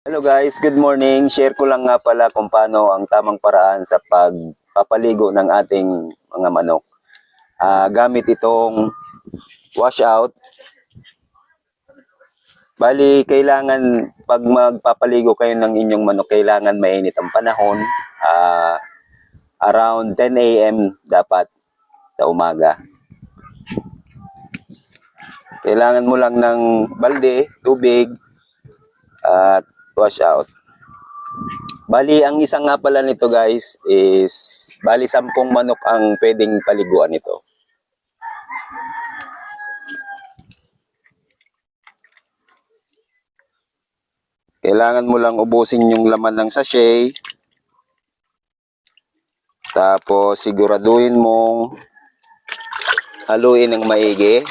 Hello guys, good morning. Share ko lang nga pala kung paano ang tamang paraan sa pagpapaligo ng ating mga manok. Ah, gamit itong washout. Bali, kailangan pag magpapaligo kayo ng inyong manok, kailangan mainit ang panahon. Ah, around 10 a.m. dapat sa umaga. Kailangan mo lang ng balde, tubig, at wash out. Bali, ang isang nga pala nito guys is, bali sampung manok ang pwedeng paliguan nito. Kailangan mo lang ubusin yung laman ng sachet. Tapos siguraduhin mong haluin ng maigi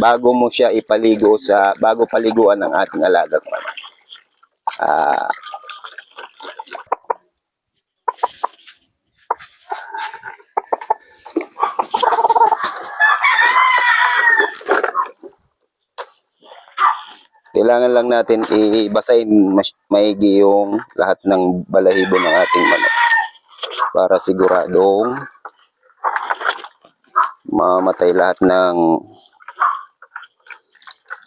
bago mo siya ipaligo sa bago paliguan ng ating alagang manok. Kailangan lang natin ibasahin maigi yung lahat ng balahibo ng ating manok para siguradong mamatay lahat ng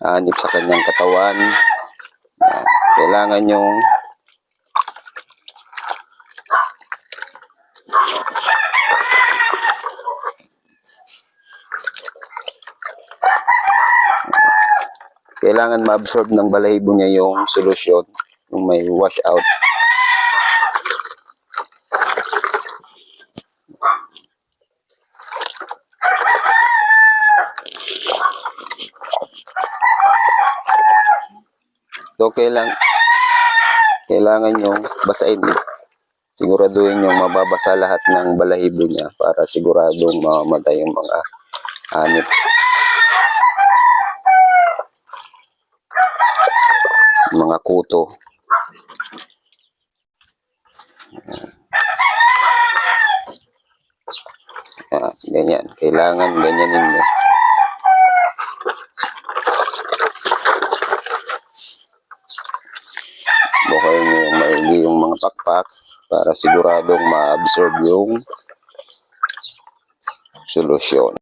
anip sa kanyang katawan. Kailangan yung kailangan ma-absorb ng balahibo niya yung solusyon, yung may wash out. So, kailang, kailangan yung basahin. Siguraduhin yung mababasa lahat ng balahibo niya para siguradong mamamatay yung mga anip. Mga kuto. Ah, ganyan. Kailangan ganyan ninyo. Bukayin niyo yung maigi yung mga pakpak para siguradong ma-absorb yung solusyon.